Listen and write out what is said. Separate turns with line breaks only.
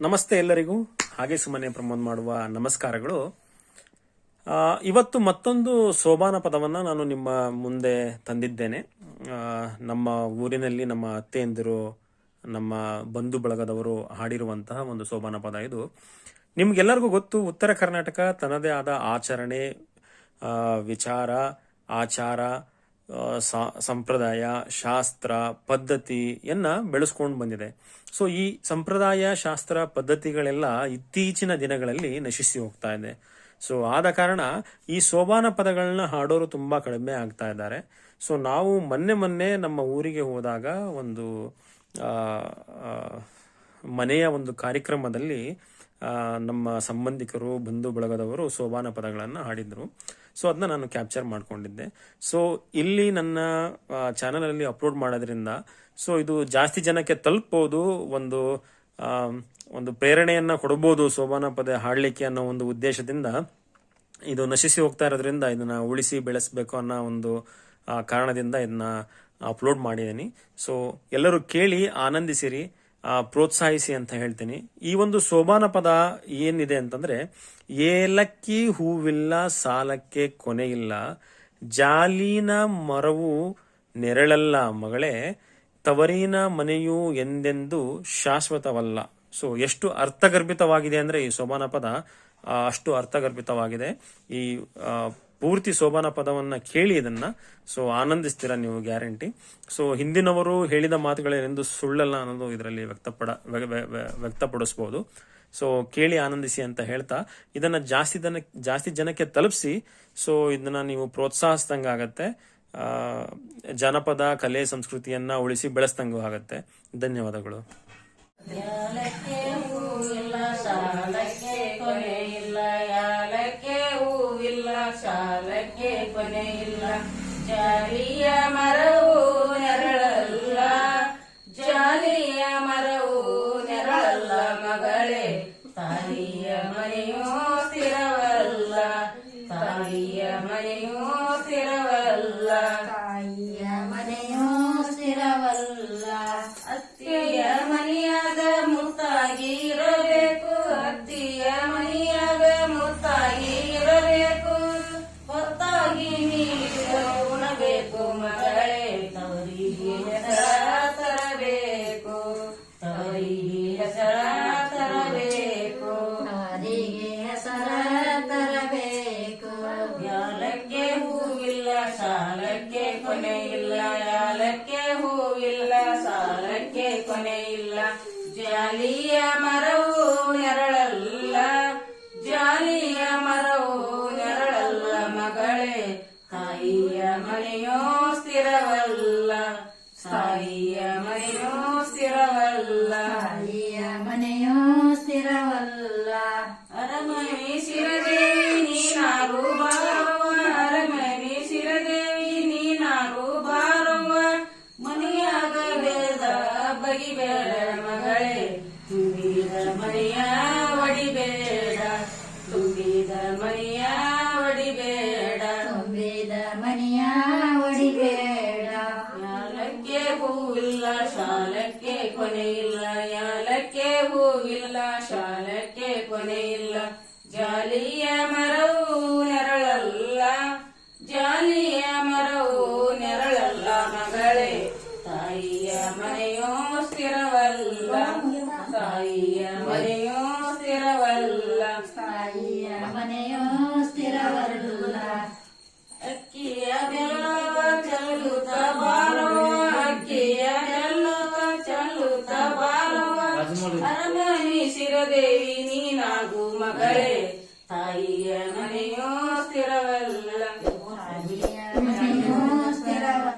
ನಮಸ್ತೆ ಎಲ್ಲರಿಗೂ. ಹಾಗೆ ಸುಮ್ಮನೆ ಪ್ರಮೋದ್ ಮಾಡುವ ನಮಸ್ಕಾರಗಳು. ಇವತ್ತು ಮತ್ತೊಂದು ಸೋಬಾನ ಪದವನ್ನು ನಾನು ನಿಮ್ಮ ಮುಂದೆ ತಂದಿದ್ದೇನೆ. ನಮ್ಮ ಊರಿನಲ್ಲಿ ನಮ್ಮ ಅತ್ತೆಯಂದಿರು, ನಮ್ಮ ಬಂಧು ಬಳಗದವರು ಹಾಡಿರುವಂತಹ ಒಂದು ಸೋಬಾನ ಪದ ಇದು. ನಿಮ್ಗೆಲ್ಲರಿಗೂ ಗೊತ್ತು, ಉತ್ತರ ಕರ್ನಾಟಕ ತನ್ನದೇ ಆದ ಆಚರಣೆ ವಿಚಾರ, ಆಚಾರ ಸಂಪ್ರದಾಯ, ಶಾಸ್ತ್ರ ಪದ್ಧತಿಯನ್ನು ಬೆಳೆಸ್ಕೊಂಡು ಬಂದಿದೆ. ಸೊ, ಈ ಸಂಪ್ರದಾಯ, ಶಾಸ್ತ್ರ, ಪದ್ಧತಿಗಳೆಲ್ಲ ಇತ್ತೀಚಿನ ದಿನಗಳಲ್ಲಿ ನಶಿಸಿ ಹೋಗ್ತಾ ಇದೆ. ಸೊ, ಆದ ಕಾರಣ ಈ ಸೋಬಾನ ಪದಗಳನ್ನ ಹಾಡೋರು ತುಂಬಾ ಕಡಿಮೆ ಆಗ್ತಾ ಇದ್ದಾರೆ. ಸೊ, ನಾವು ಮೊನ್ನೆ ಮೊನ್ನೆ ನಮ್ಮ ಊರಿಗೆ ಹೋದಾಗ ಒಂದು ಮನೆಯ ಒಂದು ಕಾರ್ಯಕ್ರಮದಲ್ಲಿ ನಮ್ಮ ಸಂಬಂಧಿಕರು, ಬಂಧು ಬಳಗದವರು ಸೋಬಾನ ಪದಗಳನ್ನು ಹಾಡಿದ್ರು. ಸೊ ಅದನ್ನ ನಾನು ಕ್ಯಾಪ್ಚರ್ ಮಾಡ್ಕೊಂಡಿದ್ದೆ. ಸೊ ಇಲ್ಲಿ ನನ್ನ ಚಾನಲಲ್ಲಿ ಅಪ್ಲೋಡ್ ಮಾಡೋದ್ರಿಂದ ಸೊ ಇದು ಜಾಸ್ತಿ ಜನಕ್ಕೆ ತಲುಪಬಹುದು ಒಂದು ಒಂದು ಪ್ರೇರಣೆಯನ್ನು ಕೊಡಬಹುದು ಸೋಬಾನ ಪದ ಹಾಡಲಿಕ್ಕೆ ಅನ್ನೋ ಒಂದು ಉದ್ದೇಶದಿಂದ. ಇದು ನಶಿಸಿ ಹೋಗ್ತಾ ಇರೋದ್ರಿಂದ ಇದನ್ನ ಉಳಿಸಿ ಬೆಳೆಸಬೇಕು ಅನ್ನೋ ಒಂದು ಕಾರಣದಿಂದ ಇದನ್ನ ಅಪ್ಲೋಡ್ ಮಾಡಿದ್ದೀನಿ. ಸೊ ಎಲ್ಲರೂ ಕೇಳಿ, ಆನಂದಿಸಿರಿ. ಪ್ರೋತ್ಸಾಹಿಸಿ ಅಂತ ಹೇಳ್ತೀನಿ. ಈ ಒಂದು ಸೋಬಾನ ಪದ ಏನಿದೆ ಅಂತಂದ್ರೆ, ಏಲಕ್ಕಿ ಹೂವಿಲ್ಲ, ಸಾಲಕ್ಕೆ ಕೊನೆಯಿಲ್ಲ ಜಾಲಿನ ಮರವು ನೆರಳಲ್ಲ ಮಗಳೇ, ತವರಿನ ಮನೆಯು ಎಂದೆಂದು ಶಾಶ್ವತವಲ್ಲ. ಸೊ ಎಷ್ಟು ಅರ್ಥಗರ್ಭಿತವಾಗಿದೆ ಅಂದ್ರೆ ಈ ಸೋಬಾನ ಪದ ಅಷ್ಟು ಅರ್ಥಗರ್ಭಿತವಾಗಿದೆ. ಈ ಪೂರ್ತಿ ಸೋಬಾನ ಪದವನ್ನ ಕೇಳಿ ಇದನ್ನ. ಸೊ ಆನಂದಿಸ್ತೀರಾ ನೀವು ಗ್ಯಾರಂಟಿ? ಸೊ ಹಿಂದಿನವರು ಹೇಳಿದ ಮಾತುಗಳೇನೆಂದು ಸುಳ್ಳಲ್ಲ ಅನ್ನೋದು ಇದರಲ್ಲಿ ವ್ಯಕ್ತಪಡ, ವ್ಯ- ವ್ಯ- ವ್ಯ- ವ್ಯಕ್ತಪಡಿಸಬಹುದು ಸೊ ಕೇಳಿ ಆನಂದಿಸಿ ಅಂತ ಹೇಳ್ತಾ, ಇದನ್ನ ಜಾಸ್ತಿ ಜನ ಜಾಸ್ತಿ ಜನಕ್ಕೆ ತಲುಪಿಸಿ ಸೊ ಇದನ್ನ ನೀವು ಪ್ರೋತ್ಸಾಹಿಸ್ದಂಗೆ ಆಗತ್ತೆ ಜನಪದ, ಕಲೆ, ಸಂಸ್ಕೃತಿಯನ್ನ ಉಳಿಸಿ ಬೆಳೆಸ್ದಂಗೂ ಆಗತ್ತೆ. ಧನ್ಯವಾದಗಳು.
ಸಾಲಕ್ಕೆ ಕೊನೆ ಇಲ್ಲ. ಜಾಲಿಯ ಮರವು ನೆರಳಲ್ಲ. ಜಾಲಿಯ ಮರವು ನೆರಳಲ್ಲ ಮಗಳೇ. ತಾಯಿಯ ಮನೆಯೋ ಸ್ಥಿರವಲ್ಲ. ತಾಯಿಯ ಮನೆಯೋ ಸ್ಥಿರವಲ್ಲ. ಸಾಲಕ್ಕೆ ಕೊನೆ ಇಲ್ಲ ಯಾಲಕ್ಕೆ ಹೂವಿಲ್ಲ ಸಾಲಕ್ಕೆ ಕೊನೆ ಇಲ್ಲ. ಜಾಲಿಯ ಮರವು ನೆರಳಲ್ಲ ಜಾಲಿಯ ಮರವು ನೆರಳಲ್ಲ ಮಗಳೇ. ತಾಯಿಯ ಮನೆಯೋ ಸ್ಥಿರವಲ್ಲ ತಾಯಿಯ ಮನೆಯೋ ಸ್ಥಿರವಲ್ಲ.
ತಾಯಿಯ ಮನೆಯೋ ಸ್ಥಿರವಲ್ಲ.
ಅರಮನೆ ಶಿರದೇವಿ ಬಗಿಬೇಡ ಮಗಳೇ. ತುಂಬಿದ ಮನೆಯ ಒಡಿಬೇಡ ತುಂಬಿದ ಮನೆಯ ಒಡಿಬೇಡ
ತುಂಬಿದ ಮನೆಯ ಒಡಿಬೇಡ
ಯಾಲಕ್ಕೆ ಹೂವಿಲ್ಲ ಶಾಲಕ್ಕೆ ಕೊನೆ ಇಲ್ಲ. ಯಾಲಕ್ಕೆ ಹೂವಿಲ್ಲ ಶಾಲಕ್ಕೆ ತಾಯಿಯ ಮನೆಯೋ ಸ್ಥಿರವಲ್ಲ. ತಾಯಿಯ ಮನೆಯೋ ಸ್ಥಿರವಲ್ಲ ಅಕ್ಕಿಯ ಬೆಲ್ಲವ ಚೆಲ್ಲುತ್ತ ಬಾರವ ಅಕ್ಕಿಯ ಬೆಲ್ಲವ ಚಲುತ ಬಾರವ ಅರಮನಿ ಶಿರದೇವಿ ನೀನಾಗು ಮಗಳೇ. ತಾಯಿಯ ಮನೆಯೋ ಸ್ಥಿರವಲ್ಲ.